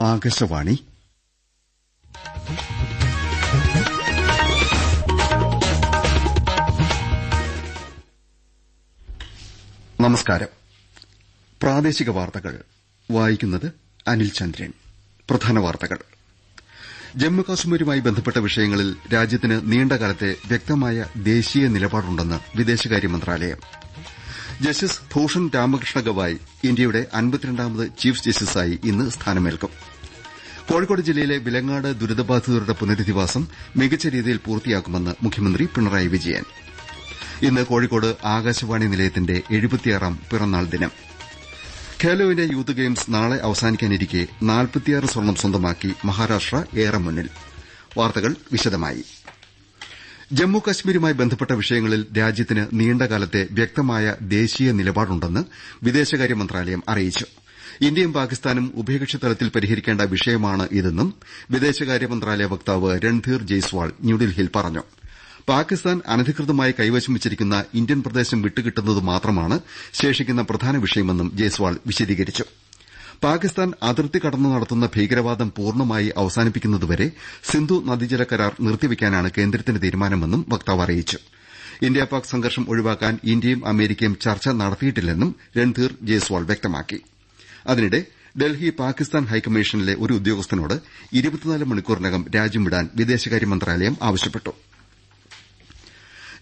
ആകാശവാണി. നമസ്കാരം. പ്രാദേശിക വാർത്തകൾ. വായിക്കുന്നത് അനിൽ ചന്ദ്രൻ. പ്രധാന വാർത്തകൾ. ജമ്മുകാശ്മീരുമായി ബന്ധപ്പെട്ട വിഷയങ്ങളിൽ രാജ്യത്തിന് നീണ്ടകാലത്തെ വ്യക്തമായ ദേശീയ നിലപാടുണ്ടെന്ന് വിദേശകാര്യ മന്ത്രാലയം. ജസ്റ്റിസ് ഭൂഷൺ രാമകൃഷ്ണ ഗവായ് ഇന്ത്യയുടെ അൻപത്തിരണ്ടാമത് ചീഫ് ജസ്റ്റിസായി ഇന്ന് സ്ഥാനമേൽക്കും. കോഴിക്കോട് ജില്ലയിലെ വിലങ്ങാട് ദുരിതബാധിതരുടെ പുനരധിവാസം മികച്ച രീതിയിൽ പൂർത്തിയാക്കുമെന്ന് മുഖ്യമന്ത്രി പിണറായി വിജയൻ. ഇന്ന് കോഴിക്കോട് ആകാശവാണി നിലയത്തിന്റെ എഴുപത്തിയാറാം പിറന്നാൾ ദിനം. ഖേലോ ഇന്ത്യ യൂത്ത് ഗെയിംസ് നാളെ അവസാനിക്കാനിരിക്കെ നാൽപ്പത്തിയാറ് സ്വർണം സ്വന്തമാക്കി മഹാരാഷ്ട്ര ഏറെ മുന്നിൽ. വാർത്തകൾ വിശദമായി. ജമ്മു കശ്മീരുമായി ബന്ധപ്പെട്ട വിഷയങ്ങളിൽ രാജ്യത്തിന് നീണ്ടകാലത്തെ വ്യക്തമായ ദേശീയ നിലപാടുണ്ടെന്ന് വിദേശകാര്യ മന്ത്രാലയം അറിയിച്ചു. ഇന്ത്യയും പാകിസ്ഥാനും ഉഭയകക്ഷി തലത്തിൽ പരിഹരിക്കേണ്ട വിഷയമാണ് ഇതെന്നും വിദേശകാര്യ മന്ത്രാലയ വക്താവ് രൺധീർ ജയ്സ്വാൾ ന്യൂഡൽഹിയിൽ പറഞ്ഞു. പാകിസ്ഥാൻ അനധികൃതമായി കൈവശം വെച്ചിരിക്കുന്ന ഇന്ത്യൻ പ്രദേശം വിട്ടുകിട്ടുന്നത് മാത്രമാണ് ശേഷിക്കുന്ന പ്രധാന വിഷയമെന്നും ജയ്സ്വാൾ വിശദീകരിച്ചു. പാകിസ്ഥാൻ അതിർത്തി കടന്ന് നടത്തുന്ന ഭീകരവാദം പൂർണമായി അവസാനിപ്പിക്കുന്നതുവരെ സിന്ധു നദീജല കരാർ നിർത്തിവെക്കാനാണ് കേന്ദ്രത്തിന്റെ തീരുമാനമെന്നും വക്താവ് അറിയിച്ചു. ഇന്ത്യ പാക് സംഘർഷം ഒഴിവാക്കാൻ ഇന്ത്യയും അമേരിക്കയും ചർച്ച നടത്തിയിട്ടില്ലെന്നും രൺധീർ ജയ്സ്വാൾ വ്യക്തമാക്കി. അതിനിടെ ഡൽഹി പാകിസ്ഥാൻ ഹൈക്കമ്മീഷനിലെ ഒരു ഉദ്യോഗസ്ഥനോട് ഇരുപത്തിനാല് മണിക്കൂറിനകം രാജ്യം വിടാൻ വിദേശകാര്യ മന്ത്രാലയം ആവശ്യപ്പെട്ടു.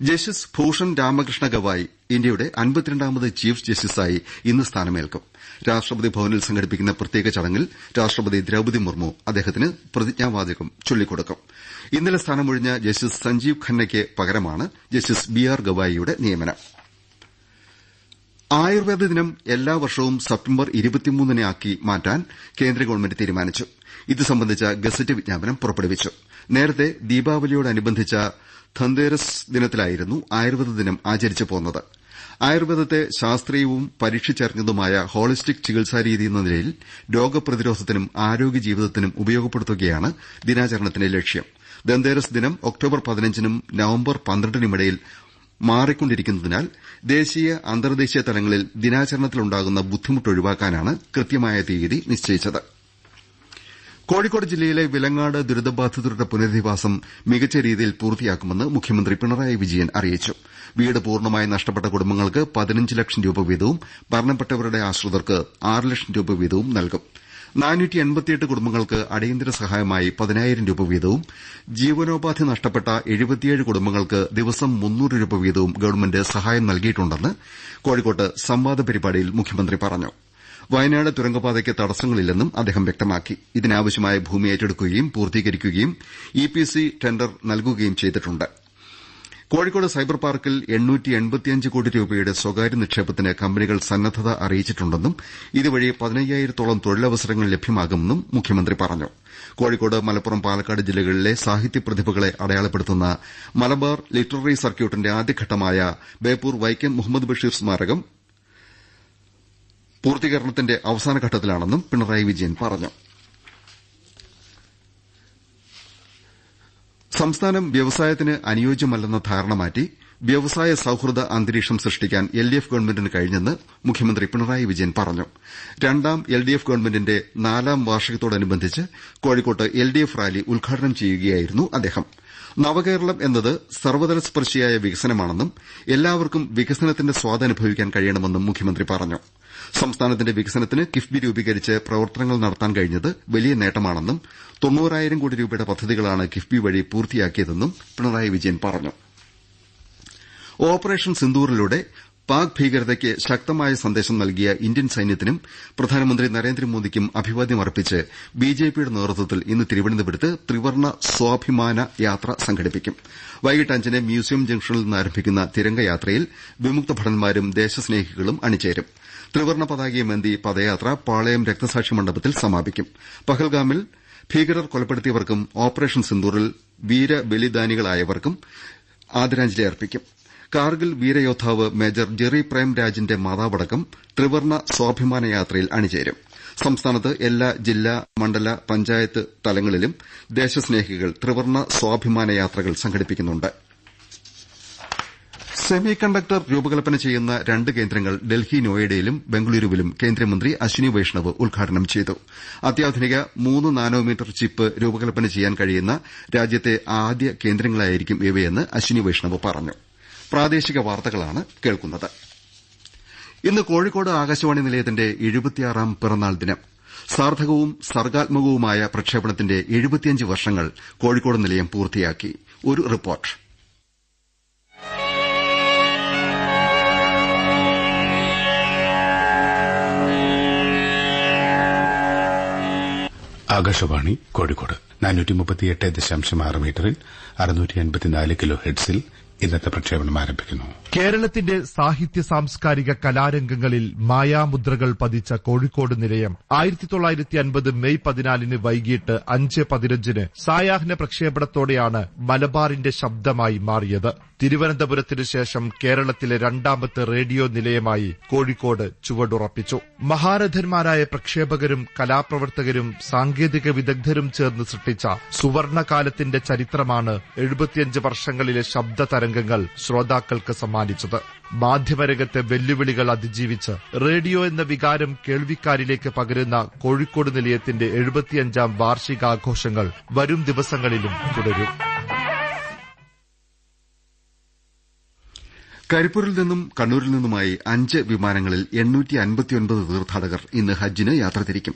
ജസ്റ്റിസ് ഭൂഷൺ രാമകൃഷ്ണ ഗവായ് ഇന്ത്യയുടെ അൻപത്തിരണ്ടാമത് ചീഫ് ജസ്റ്റിസായി ഇന്ന് സ്ഥാനമേൽക്കും. രാഷ്ട്രപതി ഭവനിൽ സംഘടിപ്പിക്കുന്ന പ്രത്യേക ചടങ്ങിൽ രാഷ്ട്രപതി ദ്രൌപതി മുർമു അദ്ദേഹത്തിന് പ്രതിജ്ഞാവാചകം ചൊല്ലിക്കൊടുക്കും. ഇന്നലെ സ്ഥാനമൊഴിഞ്ഞ ജസ്റ്റിസ് സഞ്ജീവ് ഖന്നയ്ക്ക് പകരമാണ് ജസ്റ്റിസ് ബി ആർ ഗവായിയുടെ നിയമനം. ആയുർവേദ ദിനം എല്ലാ വർഷവും സെപ്റ്റംബർ ഇരുപത്തിമൂന്നിനാക്കി മാറ്റാൻ കേന്ദ്ര ഗവൺമെന്റ് തീരുമാനിച്ചു. ഇത് സംബന്ധിച്ച ഗസറ്റ് വിജ്ഞാപനം പുറപ്പെടുവിച്ചു. നേരത്തെ ദീപാവലിയോടനുബന്ധിച്ച ധന്തേരസ് ദിനത്തിലായിരുന്നു ആയുർവേദ ദിനം ആചരിച്ചു പോന്നത്. ആയുർവേദത്തെ ശാസ്ത്രീയവും പരീക്ഷിച്ചറിഞ്ഞതുമായ ഹോളിസ്റ്റിക് ചികിത്സാരീതി എന്ന നിലയിൽ രോഗപ്രതിരോധത്തിനും ആരോഗ്യ ജീവിതത്തിനും ഉപയോഗപ്പെടുത്തുകയാണ് ദിനാചരണത്തിന്റെ ലക്ഷ്യം. ധന്തേരസ് ദിനം ഒക്ടോബർ പതിനഞ്ചിനും നവംബർ പന്ത്രണ്ടിനുമിടയിൽ മാറിക്കൊണ്ടിരിക്കുന്നതിനാൽ ദേശീയ അന്തർദേശീയ തലങ്ങളിൽ ദിനാചരണത്തിലുണ്ടാകുന്ന ബുദ്ധിമുട്ട് ഒഴിവാക്കാനാണ് കൃത്യമായ തീയതി നിശ്ചയിച്ചത്. കോഴിക്കോട് ജില്ലയിലെ വിലങ്ങാട് ദുരിതബാധിതരുടെ പുനരധിവാസം മികച്ച രീതിയിൽ പൂർത്തിയാക്കുമെന്ന് മുഖ്യമന്ത്രി പിണറായി വിജയൻ അറിയിച്ചു. വീട് പൂർണമായി നഷ്ടപ്പെട്ട കുടുംബങ്ങൾക്ക് പതിനഞ്ച് ലക്ഷം രൂപ വീതവും മരണപ്പെട്ടവരുടെ ആശ്രിതർക്ക് ആറ് ലക്ഷം രൂപ വീതവും നൽകും. കുടുംബങ്ങൾക്ക് അടിയന്തര സഹായമായി പതിനായിരം രൂപ വീതവും ജീവനോപാധി നഷ്ടപ്പെട്ട എഴുപത്തിയേഴ് കുടുംബങ്ങൾക്ക് ദിവസം മുന്നൂറ് രൂപ വീതവും ഗവൺമെന്റ് സഹായം നൽകിയിട്ടുണ്ടെന്ന് കോഴിക്കോട്ട് സംവാദ പരിപാടിയിൽ മുഖ്യമന്ത്രി പറഞ്ഞു. വയനാട് തുരങ്കപാതയ്ക്ക് തടസ്സങ്ങളില്ലെന്നും അദ്ദേഹം വ്യക്തമാക്കി. ഇതിനാവശ്യമായ ഭൂമി ഏറ്റെടുക്കുകയും പൂർത്തീകരിക്കുകയും ഇപിസി ടെൻഡർ നൽകുകയും ചെയ്തിട്ടുണ്ട്. കോഴിക്കോട് സൈബർ പാർക്കിൽ കോടി രൂപയുടെ സ്വകാര്യ നിക്ഷേപത്തിന് കമ്പനികൾ സന്നദ്ധത അറിയിച്ചിട്ടുണ്ടെന്നും ഇതുവഴി പതിനയ്യായിരത്തോളം തൊഴിലവസരങ്ങൾ ലഭ്യമാകുമെന്നും മുഖ്യമന്ത്രി പറഞ്ഞു. കോഴിക്കോട് മലപ്പുറം പാലക്കാട് ജില്ലകളിലെ സാഹിത്യ പ്രതിഭകളെ അടയാളപ്പെടുത്തുന്ന മലബാർ ലിറ്റററി സർക്യൂട്ടിന്റെ ആദ്യഘട്ടമായ ബേപ്പൂർ വൈക്കം മുഹമ്മദ് ബഷീർ സ്മാരകം പൂർത്തീകരണത്തിന്റെ അവസാനഘട്ടത്തിലാണെന്നും പിണറായി വിജയൻ പറഞ്ഞു. സംസ്ഥാനം വ്യവസായത്തിന് അനുയോജ്യമല്ലെന്ന ധാരണ മാറ്റി വ്യവസായ സൌഹൃദ അന്തരീക്ഷം സൃഷ്ടിക്കാൻ എൽഡിഎഫ് ഗവൺമെന്റിന് കഴിഞ്ഞെന്ന് മുഖ്യമന്ത്രി പിണറായി വിജയൻ പറഞ്ഞു. രണ്ടാം എൽഡിഎഫ് ഗവൺമെന്റിന്റെ നാലാം വാർഷികത്തോടനുബന്ധിച്ച് കോഴിക്കോട്ട് എൽഡിഎഫ് റാലി ഉദ്ഘാടനം ചെയ്യുകയായിരുന്നു അദ്ദേഹം. നവകേരളം എന്നത് സർവതല സ്പർശിയായ വികസനമാണെന്നും എല്ലാവർക്കും വികസനത്തിന്റെ സ്വാദനുഭവിക്കാൻ കഴിയണമെന്നും മുഖ്യമന്ത്രി പറഞ്ഞു. സംസ്ഥാനത്തിന്റെ വികസനത്തിന് കിഫ്ബി രൂപീകരിച്ച് പ്രവർത്തനങ്ങൾ നടത്താൻ കഴിഞ്ഞത് വലിയ നേട്ടമാണെന്നും തൊണ്ണൂറായിരം കോടി രൂപയുടെ പദ്ധതികളാണ് കിഫ്ബി വഴി പൂർത്തിയാക്കിയതെന്നും പിണറായി വിജയൻ പറഞ്ഞു. ഓപ്പറേഷൻ സിന്ദൂറിലൂടെ പാക് ഭീകരതയ്ക്ക് ശക്തമായ സന്ദേശം നൽകിയ ഇന്ത്യൻ സൈന്യത്തിനും പ്രധാനമന്ത്രി നരേന്ദ്രമോദിക്കും അഭിവാദ്യം അർപ്പിച്ച് ബിജെപിയുടെ നേതൃത്വത്തിൽ ഇന്ന് തിരുവനന്തപുരത്ത് ത്രിവർണ സ്വാഭിമാന യാത്ര സംഘടിപ്പിക്കും. വൈകിട്ട് അഞ്ചിന് മ്യൂസിയം ജംഗ്ഷനിൽ നിന്ന് ആരംഭിക്കുന്ന തിരംഗയാത്രയിൽ വിമുക്ത ഭടന്മാരും ദേശസ്നേഹികളും അണിചേരും. ത്രിവർണ പതാകയുമേന്തി പദയാത്ര പാളയം രക്തസാക്ഷി മണ്ഡപത്തിൽ സമാപിക്കും. പഹൽഗാമിൽ ഭീകരർ കൊലപ്പെടുത്തിയവർക്കും ഓപ്പറേഷൻ സിന്ദൂറിൽ വീരബലിദാനികളായവർക്കും ആദരാഞ്ജലി അർപ്പിക്കും. കാർഗിൽ വീരയോദ്ധാവ് മേജർ ജെറി പ്രേംരാജിന്റെ മാതാവടക്കം ത്രിവർണ സ്വാഭിമാന യാത്രയിൽ അണിചേരും. സംസ്ഥാനത്ത് എല്ലാ ജില്ലാ മണ്ഡല പഞ്ചായത്ത് തലങ്ങളിലും ദേശസ്നേഹികൾ ത്രിവർണ സ്വാഭിമാന യാത്രകൾ സംഘടിപ്പിക്കുന്നുണ്ട്. സെമി കണ്ടക്ടർ രൂപകൽപ്പന ചെയ്യുന്ന രണ്ട് കേന്ദ്രങ്ങൾ ഡൽഹി നോയിഡയിലും ബംഗളൂരുവിലും കേന്ദ്രമന്ത്രി അശ്വിനി വൈഷ്ണവ് ഉദ്ഘാടനം ചെയ്തു. അത്യാധുനിക മൂന്ന് നാനോമീറ്റർ ചിപ്പ് രൂപകൽപ്പന ചെയ്യാൻ കഴിയുന്ന രാജ്യത്തെ ആദ്യ കേന്ദ്രങ്ങളായിരിക്കും ഇവയെന്ന് അശ്വിനി വൈഷ്ണവ് പറഞ്ഞു. ഇന്ന് കോഴിക്കോട് ആകാശവാണി നിലയത്തിന്റെ എഴുപത്തിയാറാം പിറന്നാൾ ദിനം. സാർത്ഥകവും സർഗാത്മകവുമായ പ്രക്ഷേപണത്തിന്റെ എഴുപത്തിയഞ്ച് വർഷങ്ങൾ കോഴിക്കോട് നിലയം പൂർത്തിയാക്കി. ഒരു റിപ്പോർട്ട്. ആകാശവാണി കോഴിക്കോട്. നാനൂറ്റി മുപ്പത്തിയെട്ട് ദശാംശം ആറ് മീറ്ററിൽ അറുന്നൂറ്റി അൻപത്തിനാല് കിലോ ഹെഡ്സിൽ ഇന്നത്തെ പ്രക്ഷേപണം ആരംഭിക്കുന്നു. കേരളത്തിന്റെ സാഹിത്യ സാംസ്കാരിക കലാരംഗങ്ങളിൽ മായാമുദ്രകൾ പതിച്ച കോഴിക്കോട് നിലയം ആയിരത്തി തൊള്ളായിരത്തി അൻപത് മെയ് പതിനാലിന് വൈകിട്ട് അഞ്ച് പതിനഞ്ചിന് സായാഹ്ന പ്രക്ഷേപണത്തോടെയാണ് മലബാറിന്റെ ശബ്ദമായി മാറിയത്. തിരുവനന്തപുരത്തിനു ശേഷം കേരളത്തിലെ രണ്ടാമത്തെ റേഡിയോ നിലയമായി കോഴിക്കോട് ചുവടുറപ്പിച്ചു. മഹാരഥന്മാരായ പ്രക്ഷേപകരും കലാപ്രവർത്തകരും സാങ്കേതിക വിദഗ്ധരും ചേർന്ന് സൃഷ്ടിച്ച സുവർണകാലത്തിന്റെ ചരിത്രമാണ് എഴുപത്തിയഞ്ച് വർഷങ്ങളിലെ ശബ്ദ തരംഗങ്ങൾ ശ്രോതാക്കൾക്ക് സമ്മാനിച്ചത്. മാധ്യമരംഗത്തെ വെല്ലുവിളികൾ അതിജീവിച്ച് റേഡിയോ എന്ന വികാരം കേൾവിക്കാരിലേക്ക് പകരുന്ന കോഴിക്കോട് നിലയത്തിന്റെ എഴുപത്തിയഞ്ചാം വാർഷികാഘോഷങ്ങൾ വരും ദിവസങ്ങളിലും തുടരും. കരിപ്പൂരിൽ നിന്നും കണ്ണൂരിൽ നിന്നുമായി അഞ്ച് വിമാനങ്ങളിൽ തീർത്ഥാടകർ ഇന്ന് ഹജ്ജിന് യാത്ര തിരിക്കും.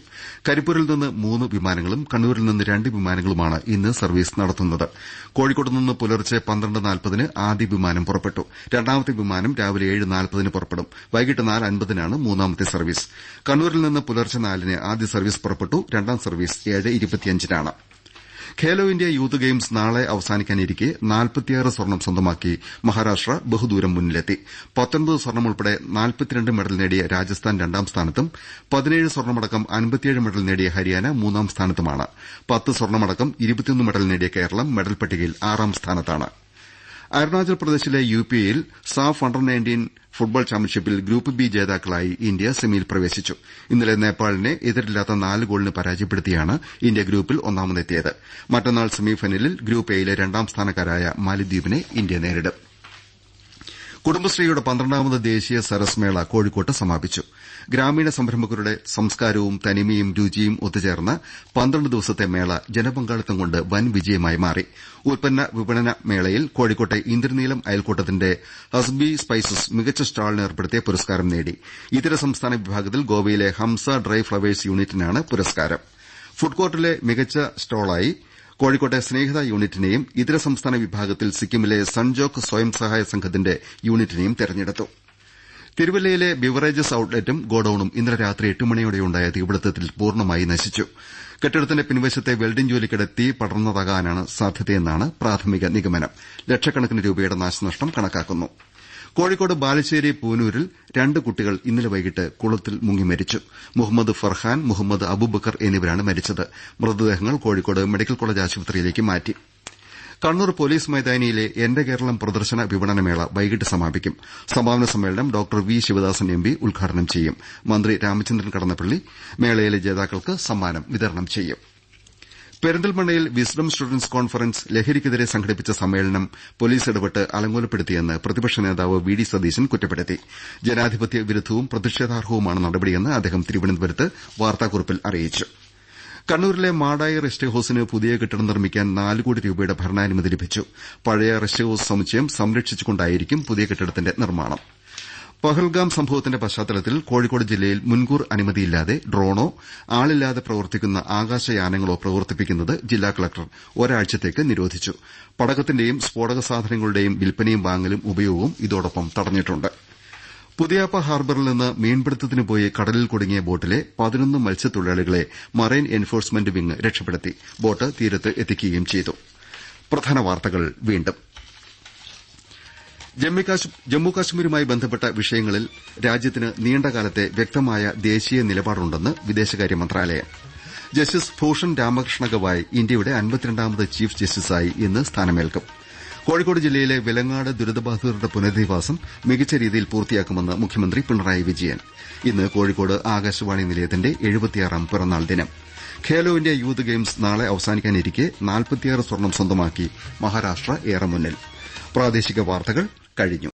കരിപ്പൂരിൽ നിന്ന് മൂന്ന് വിമാനങ്ങളും കണ്ണൂരിൽ നിന്ന് രണ്ട് വിമാനങ്ങളുമാണ് ഇന്ന് സർവീസ് നടത്തുന്നത്. കോഴിക്കോട് നിന്ന് പുലർച്ചെ നാൽപ്പതിന് ആദ്യ വിമാനം പുറപ്പെട്ടു. രണ്ടാമത്തെ വിമാനം രാവിലെ ഏഴ് നാൽപ്പതിന് പുറപ്പെടും. വൈകിട്ട് നാല് അൻപതിനാണ് മൂന്നാമത്തെ സർവീസ്. കണ്ണൂരിൽ നിന്ന് പുലർച്ചെ നാലിന് ആദ്യ സർവീസ് പുറപ്പെട്ടു. രണ്ടാം സർവീസ് ഏഴ് ഇരുപത്തിയഞ്ചിനാണ്. ഖേലോ ഇന്ത്യ യൂത്ത് ഗെയിംസ് നാളെ അവസാനിക്കാനിരിക്കെ നാൽപ്പത്തിയാറ് സ്വർണം സ്വന്തമാക്കി മഹാരാഷ്ട്ര ബഹുദൂരം മുന്നിലെത്തി. പത്തൊൻപത് സ്വർണം ഉൾപ്പെടെ നാൽപ്പത്തിരണ്ട് മെഡൽ നേടിയ രാജസ്ഥാൻ രണ്ടാം സ്ഥാനത്തും പതിനേഴ് സ്വർണമടക്കം അൻപത്തിയേഴ് മെഡൽ നേടിയ ഹരിയാന മൂന്നാം സ്ഥാനത്തുമാണ്. പത്ത് സ്വർണമടക്കം ഇരുപത്തിയൊന്ന് മെഡൽ നേടിയ കേരളം മെഡൽ പട്ടികയിൽ ആറാം സ്ഥാനത്താണ്. അരുണാചൽ പ്രദേശിലെ യുപിയിൽ സാഫ് അണ്ടർ നയന്റീൻ ഫുട്ബോൾ ചാമ്പ്യൻഷിപ്പിൽ ഗ്രൂപ്പ് ബി ജേതാക്കളായി ഇന്ത്യ സെമിയിൽ പ്രവേശിച്ചു. ഇന്നലെ നേപ്പാളിനെ എതിരില്ലാത്ത നാല് ഗോളിന് പരാജയപ്പെടുത്തിയാണ് ഇന്ത്യ ഗ്രൂപ്പിൽ ഒന്നാമതെത്തിയത്. മറ്റന്നാൾ സെമിഫൈനലിൽ ഗ്രൂപ്പ് എയിലെ രണ്ടാം സ്ഥാനക്കാരായ മാലിദ്വീപിനെ ഇന്ത്യ നേരിടും. കുടുംബശ്രീയുടെ പന്ത്രണ്ടാമത് ദേശീയ സരസ് മേള കോഴിക്കോട്ട് സമാപിച്ചു. ഗ്രാമീണ സംരംഭകരുടെ സംസ്കാരവും തനിമയും രുചിയും ഒത്തുചേർന്ന പന്ത്രണ്ട് ദിവസത്തെ മേള ജനപങ്കാളിത്തം കൊണ്ട് വൻ വിജയമായി മാറി. ഉൽപ്പന്ന വിപണന മേളയിൽ കോഴിക്കോട്ടെ ഇന്ദ്രനീലം അയൽക്കൂട്ടത്തിന്റെ ഹസ്ബി സ്പൈസസ് മികച്ച സ്റ്റാളിന് ഏർപ്പെടുത്തിയ പുരസ്കാരം നേടി. ഇതര സംസ്ഥാന വിഭാഗത്തിൽ ഗോവയിലെ ഹംസ ഡ്രൈ ഫ്ളവേഴ്സ് യൂണിറ്റിനാണ് പുരസ്കാരം. ഫുഡ്കോർട്ടിലെ മികച്ച സ്റ്റാളായി കോഴിക്കോട്ടെ സ്നേഹിത യൂണിറ്റിനെയും ഇതര സംസ്ഥാന വിഭാഗത്തിൽ സിക്കിമിലെ സൺജോക്ക് സ്വയം സഹായ സംഘത്തിന്റെ യൂണിറ്റിനെയും തെരഞ്ഞെടുത്തു. തിരുവല്ലയിലെ ബിവറേജസ് ഔട്ട്ലെറ്റും ഗോഡൌണും ഇന്നലെ രാത്രി എട്ട് മണിയോടെയുണ്ടായ തീപിടുത്തത്തിൽ പൂർണമായി നശിച്ചു. കെട്ടിടത്തിന്റെ പിൻവശത്തെ വെൽഡിംഗ് ജോലിക്കിടെ തീ പടർന്നതാകാനാണ് സാധ്യതയെന്നാണ് പ്രാഥമിക നിഗമനം. ലക്ഷക്കണക്കിന് രൂപയുടെ നാശനഷ്ടം കണക്കാക്കുന്നു. കോഴിക്കോട് ബാലുശ്ശേരി പൂനൂരിൽ രണ്ട് കുട്ടികൾ ഇന്നലെ വൈകിട്ട് കുളത്തിൽ മുങ്ങി മരിച്ചു. മുഹമ്മദ് ഫർഹാൻ മുഹമ്മദ് അബൂബക്കർ എന്നിവരാണ് മരിച്ചത്. മൃതദേഹങ്ങൾ കോഴിക്കോട് മെഡിക്കൽ കോളേജ് ആശുപത്രിയിലേക്ക് മാറ്റി. കണ്ണൂർ പോലീസ് മൈതാനിയിലെ എന്റെ കേരളം പ്രദർശന വിപണനമേള വൈകിട്ട് സമാപിക്കും. സമാപന സമ്മേളനം ഡോക്ടർ വി ശിവദാസൻ എം ഉദ്ഘാടനം ചെയ്യും. മന്ത്രി രാമചന്ദ്രൻ കടന്നപ്പള്ളി മേളയിലെ ജേതാക്കൾക്ക് സമ്മാനം വിതരണം ചെയ്യും. പെരിന്തൽമണ്ണയിൽ വിസ്ഡം സ്റ്റുഡന്റ്സ് കോൺഫറൻസ് ലഹരിക്കെതിരെ സംഘടിപ്പിച്ച സമ്മേളനം പൊലീസ് ഇടപെട്ട് അലങ്കോലപ്പെടുത്തിയെന്ന് പ്രതിപക്ഷ നേതാവ് വി ഡി സതീശൻ കുറ്റപ്പെടുത്തി. ജനാധിപത്യ വിരുദ്ധവും പ്രതിഷേധാർഹവുമാണ് നടപടിയെന്ന് അദ്ദേഹം തിരുവനന്തപുരത്ത് വാർത്താക്കുറിപ്പിൽ അറിയിച്ചു. കണ്ണൂരിലെ മാടായി റെസ്റ്റ് ഹൌസിന് പുതിയ കെട്ടിടം നിർമ്മിക്കാൻ നാല് കോടി രൂപയുടെ ഭരണാനുമതി ലഭിച്ചു. പഴയ റെസ്റ്റ് ഹൌസ് സമുച്ചയം സംരക്ഷിച്ചുകൊണ്ടായിരിക്കും പുതിയ കെട്ടിടത്തിന്റെ നിർമ്മാണം. പഹൽഗാം സംഭവത്തിന്റെ പശ്ചാത്തലത്തിൽ കോഴിക്കോട് ജില്ലയിൽ മുൻകൂർ അനുമതിയില്ലാതെ ഡ്രോണോ ആളില്ലാതെ പ്രവർത്തിക്കുന്ന ആകാശയാനങ്ങളോ പ്രവർത്തിപ്പിക്കുന്നത് ജില്ലാ കളക്ടർ ഒരാഴ്ചത്തേക്ക് നിരോധിച്ചു. പടക്കത്തിന്റെയും സ്ഫോടക സാധനങ്ങളുടെയും വിൽപ്പനയും വാങ്ങലും ഉപയോഗവും ഇതോടൊപ്പം തടഞ്ഞിട്ടുണ്ട്. പുതിയാപ്പ ഹാർബറിൽ നിന്ന് മീൻപിടുത്തത്തിന് പോയി കടലിൽ കുടുങ്ങിയ ബോട്ടിലെ പതിനൊന്ന് മത്സ്യത്തൊഴിലാളികളെ മറൈൻ എൻഫോഴ്സ്മെന്റ് വിംഗ് രക്ഷപ്പെടുത്തി. ബോട്ട് തീരത്ത് എത്തിക്കുകയും ചെയ്തു. ജമ്മുകാശ്മീരുമായി ബന്ധപ്പെട്ട വിഷയങ്ങളിൽ രാജ്യത്തിന് നീണ്ടകാലത്തെ വ്യക്തമായ ദേശീയ നിലപാടുണ്ടെന്ന് വിദേശകാര്യ മന്ത്രാലയം. ജസ്റ്റിസ് ഭൂഷൺ രാമകൃഷ്ണ ഗവായ് ഇന്ത്യയുടെ അൻപത്തിരണ്ടാമത് ചീഫ് ജസ്റ്റിസായി ഇന്ന് സ്ഥാനമേൽക്കും. കോഴിക്കോട് ജില്ലയിലെ വിലങ്ങാട് ദുരിതബാധിതരുടെ പുനരധിവാസം മികച്ച രീതിയിൽ പൂർത്തിയാക്കുമെന്ന് മുഖ്യമന്ത്രി പിണറായി വിജയൻ. ഇന്ന് കോഴിക്കോട് ആകാശവാണി നിലയത്തിന്റെ എഴുപത്തിയാറാം പിറന്നാൾ ദിനം. ഖേലോ ഇന്ത്യ യൂത്ത് ഗെയിംസ് നാളെ അവസാനിക്കാനിരിക്കെ നാൽപ്പത്തിയാറ് സ്വർണം സ്വന്തമാക്കി മഹാരാഷ്ട്ര ഏറെ മുന്നിൽ. പ്രാദേശിക വാർത്തകൾ കഴിഞ്ഞു